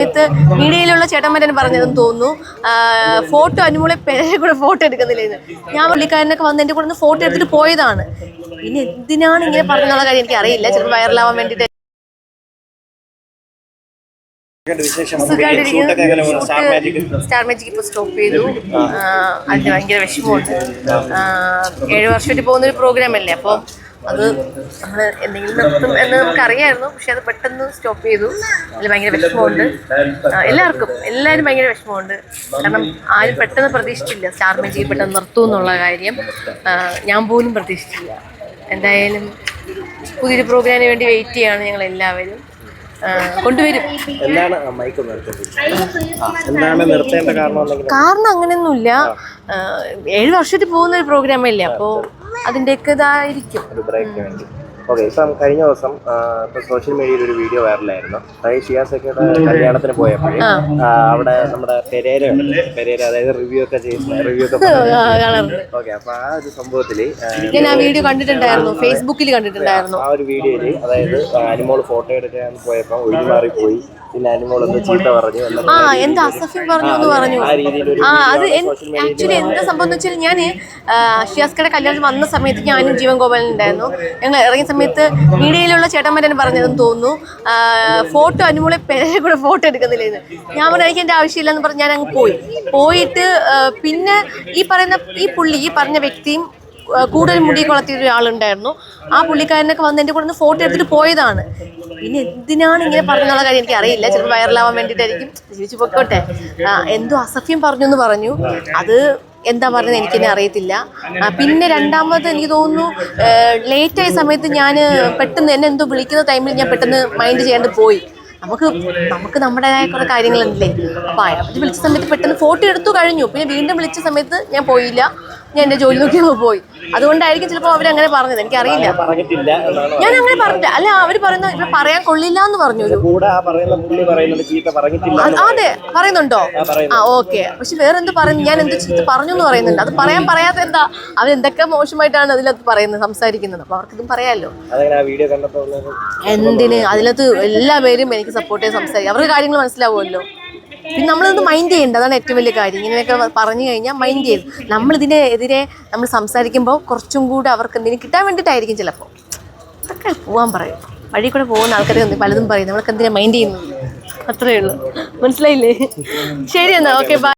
സമയത്ത് മീഡിയയിലുള്ള ചേട്ടന്മാരൻ പറഞ്ഞതെന്ന് തോന്നുന്നു. ഫോട്ടോ അനുമോളെ പേരെ കൂടെ ഫോട്ടോ എടുക്കുന്നില്ലെന്ന് ഞാൻ പുള്ളിക്കാരനൊക്കെ വന്ന് എന്റെ കൂടെ ഒന്ന് ഫോട്ടോ എടുത്തിട്ട് പോയതാണ്. ഇനി എന്തിനാണ് ഇങ്ങനെ പറഞ്ഞെന്നുള്ള കാര്യം എനിക്ക് അറിയില്ല. ചിലപ്പോൾ വൈറലാവാൻ വേണ്ടിയിട്ട്. ഷൂട്ട് സ്റ്റാർ മാജിക് ഇപ്പൊ സ്റ്റോപ്പ് ചെയ്തു. അതിന് ഭയങ്കര വിഷമമുണ്ട്. ഏഴ് വർഷമായിട്ട് പോകുന്ന ഒരു പ്രോഗ്രാം അല്ലേ? അപ്പോൾ അത് നമ്മൾ എന്തെങ്കിലും നിർത്തും എന്ന് നമുക്കറിയായിരുന്നു. പക്ഷെ അത് പെട്ടെന്ന് സ്റ്റോപ്പ് ചെയ്തു. അതിൽ ഭയങ്കര വിഷമമുണ്ട്. എല്ലാവർക്കും എല്ലാവരും ഭയങ്കര വിഷമമുണ്ട്. കാരണം ആരും പെട്ടെന്ന് പ്രതീക്ഷിച്ചില്ല. സ്റ്റാർ മാജിക് പെട്ടെന്ന് നിർത്തും എന്നുള്ള കാര്യം. ഞാൻ പോലും പ്രതീക്ഷിച്ചില്ല. എന്തായാലും പുതിയൊരു പ്രോഗ്രാമിന് വേണ്ടി വെയിറ്റ് ചെയ്യാണ് ഞങ്ങൾ എല്ലാവരും കൊണ്ടുവരും. എന്താണ്? കാരണം അങ്ങനെയൊന്നുമില്ല. ഏഴ് വർഷത്തിൽ പോകുന്ന ഒരു പ്രോഗ്രാം അല്ലേ അപ്പോൾ അതിന്റെയൊക്കെ ഇതായിരിക്കും. ഒരു ബ്രേക്ക് വേണ്ടി. ഓക്കെ ഇപ്പം കഴിഞ്ഞ ദിവസം ആ, സോഷ്യൽ മീഡിയയിൽ ഒരു വീഡിയോ വൈറലായിരുന്നു അതായത് ഷിയാസൊക്കെയുടെ കല്യാണത്തിന് പോയപ്പോഴേ അവിടെ നമ്മുടെ പെരേര ഉണ്ടല്ലേ? പെരേര അതായത് റിവ്യൂ ഒക്കെ ചെയ്യുന്ന റിവ്യൂ ഒക്കെ ഓക്കെ അപ്പൊ ആ ഒരു സംഭവത്തിൽ ആ, ഞാൻ ആ വീഡിയോ കണ്ടിട്ടുണ്ടായിരുന്നു. ഫേസ്ബുക്കിൽ കണ്ടിട്ടുണ്ടായിരുന്നു. ആ ഒരു വീഡിയോയിൽ അതായത് അനിമോൾ ഫോട്ടോ എടുക്കാൻ പോയപ്പോ ഒഴിഞ്ഞു മാറിപ്പോയി പിന്നെ അനിമോൾ ഒന്ന് ചീത്ത പറഞ്ഞു ആ എന്താ അസഫ്യം പറഞ്ഞു എന്ന് പറഞ്ഞു. ആ അത് ആക്ച്വലി എന്താ സംഭവം എന്ന് വെച്ചാൽ ഞാൻ ഷിയാസ്കയുടെ കല്യാണത്തിന് വന്ന സമയത്ത് ഞാനും ജീവൻ ഗോപാലൻ ഉണ്ടായിരുന്നു ഞങ്ങൾ ഇറങ്ങിയ സമയത്ത് മീഡിയയിലുള്ള ചേട്ടന്മാരൻ പറഞ്ഞതെന്ന് തോന്നുന്നു. ഫോട്ടോ അനുമോളെ പേരെ കൂടെ ഫോട്ടോ എടുക്കുന്നില്ലെന്ന് ഞാൻ പറഞ്ഞു എനിക്ക് എന്റെ ആവശ്യമില്ലെന്ന് പറഞ്ഞ് ഞാൻ അങ്ങ് പോയി. പോയിട്ട് പിന്നെ ഈ പറയുന്ന ഈ പുള്ളി ഈ പറഞ്ഞ വ്യക്തിയും കൂടുതൽ മുടി കൊളത്തിയ ഒരാളുണ്ടായിരുന്നു ആ പുള്ളിക്കാരനൊക്കെ വന്ന് എന്റെ കൂടെ നിന്ന് ഫോട്ടോ എടുത്തിട്ട് പോയതാണ്. പിന്നെ എന്തിനാണ് ഇങ്ങനെ പറഞ്ഞെന്നുള്ള കാര്യം എനിക്ക് അറിയില്ല. ചിലപ്പോൾ വൈറലാവാൻ വേണ്ടിയിട്ടായിരിക്കും. ജീവിച്ചു പൊക്കോട്ടെ എന്തോ അസഭ്യം പറഞ്ഞു എന്ന് പറഞ്ഞു. അത് എന്താ പറഞ്ഞത് എനിക്കെന്നെ അറിയത്തില്ല. പിന്നെ രണ്ടാമത് എനിക്ക് തോന്നുന്നു ലേറ്റ് ആയ സമയത്ത് ഞാൻ പെട്ടെന്ന് എന്നെ എന്തോ വിളിക്കുന്ന ടൈമിൽ ഞാൻ പെട്ടെന്ന് മൈൻഡ് ചെയ്യാണ്ട് പോയി. നമുക്ക് നമുക്ക് നമ്മുടേതായ കുറെ കാര്യങ്ങളുണ്ടല്ലേ? അപ്പോൾ അയാൾ വിളിച്ച സമയത്ത് പെട്ടെന്ന് ഫോട്ടോ എടുത്തു കഴിഞ്ഞു. പിന്നെ വീണ്ടും വിളിച്ച സമയത്ത് ഞാൻ പോയില്ല. ഞാൻ എന്റെ ജോലി നോക്കി അങ്ങ് പോയി. അതുകൊണ്ടായിരിക്കും ചിലപ്പോൾ അവരങ്ങനെ പറഞ്ഞത്. എനിക്കറിയില്ല. ഞാൻ അങ്ങനെ പറഞ്ഞില്ല അല്ല അവർ പറയുന്ന ഇപ്പൊ പറയാൻ കൊള്ളില്ല എന്ന് പറഞ്ഞു അതെ പറയുന്നുണ്ടോ? ആ ഓക്കെ. പക്ഷെ വേറെ എന്ത് പറയുന്നു? ഞാൻ എന്ത് ചീത്ത പറഞ്ഞു എന്ന് പറയുന്നുണ്ട്. അത് പറയാൻ പറയാത്ത എന്താ? അവരെന്തൊക്കെ മോശമായിട്ടാണ് അതിലത്ത് പറയുന്നത് സംസാരിക്കുന്നത്? അപ്പൊ അവർക്കിതും പറയാമല്ലോ എന്തിന്? അതിലത്ത് എല്ലാ പേരും എനിക്ക് സപ്പോർട്ട് ചെയ്ത് സംസാരിക്കും. അവർക്ക് കാര്യങ്ങൾ മനസ്സിലാവുമല്ലോ. പിന്നെ നമ്മളൊന്ന് മൈൻഡ് ചെയ്യേണ്ട. അതാണ് ഏറ്റവും വലിയ കാര്യം. ഇങ്ങനെയൊക്കെ പറഞ്ഞു കഴിഞ്ഞാൽ മൈൻഡ് ചെയ്ത് നമ്മളിതിനെ എതിരെ നമ്മൾ സംസാരിക്കുമ്പോൾ കുറച്ചും കൂടെ അവർക്ക് എന്തെങ്കിലും കിട്ടാൻ വേണ്ടിയിട്ടായിരിക്കും ചിലപ്പോൾ. അതൊക്കെ പോകാൻ പറയും. വഴി കൂടെ പോകുന്ന ആൾക്കാരെ ഒന്ന് പലതും പറയും. നമ്മളൊക്കെ എന്തിനാ മൈൻഡ് ചെയ്യുന്നു അത്രയേ ഉള്ളൂ. മനസ്സിലായില്ലേ? ശരി എന്നാ. Okay bye